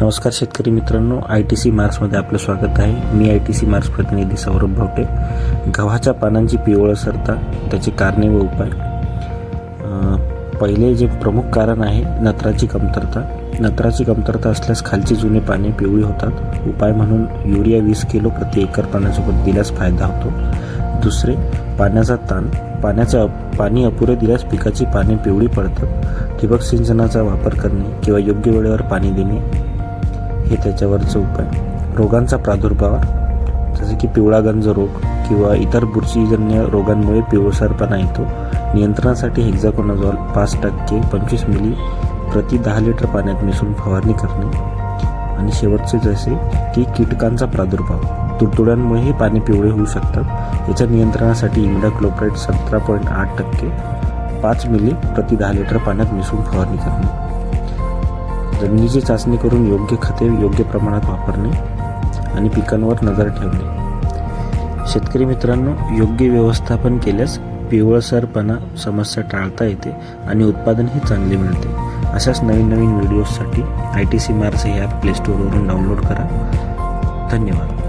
नमस्कार शेतकरी मित्रांनो आय टी सी मार्क्समध्ये आपलं स्वागत आहे. मी आय टी सी मार्क्स प्रतिनिधी सौरभ भावटे. गव्हाच्या पानांची पिवळसरता त्याची कारणे व उपाय. पहिले जे प्रमुख कारण आहे नत्राची कमतरता. नत्राची कमतरता असल्यास खालची जुने पाने पिवळी होतात. उपाय म्हणून युरिया वीस किलो प्रति एकर पाण्यासोबत दिल्यास फायदा होतो. दुसरे पाण्याचा ताण. पाण्याचा पाणी अपुरे दिल्यास पिकाची पाने पिवळी पडतात. ठिबक सिंचनाचा वापर करणे किंवा योग्य वेळेवर पाणी देणे. हे त्याच्यावरचं उपाय रोगांचा प्रादुर्भाव जसे की पिवळा गंज रोग किंवा इतर बुरशीजन्य रोगांमुळे पिवळसरपणा येतो. नियंत्रणासाठी हेक्झाकोनाझॉल पाच टक्के पंचवीस मिली प्रति दहा लिटर पाण्यात मिसळून फवारणी करणे. आणि शेवटचे जसे की कीटकांचा प्रादुर्भाव तुडतुड्यांमुळेही पाणी पिवळे होऊ शकतात. याच्या नियंत्रणासाठी इंडा क्लोप्राईड सतरा पॉईंट आठ टक्के पाच मिली प्रति दहा लिटर पाण्यात मिसळून फवारणी करणे. जमिनीची चाचणी करून योग्य खते योग्य प्रमाणात वापरणे आणि पिकांवर नजर ठेवणे. शेतकरी मित्रांनो योग्य व्यवस्थापन केल्यास पिवळसरपणा समस्या टाळता येते आणि उत्पादनही चांगले मिळते. अशाच नवीन नवीन व्हिडिओजसाठी I T C Mars app app प्लेस्टोरवरून डाउनलोड करा. धन्यवाद.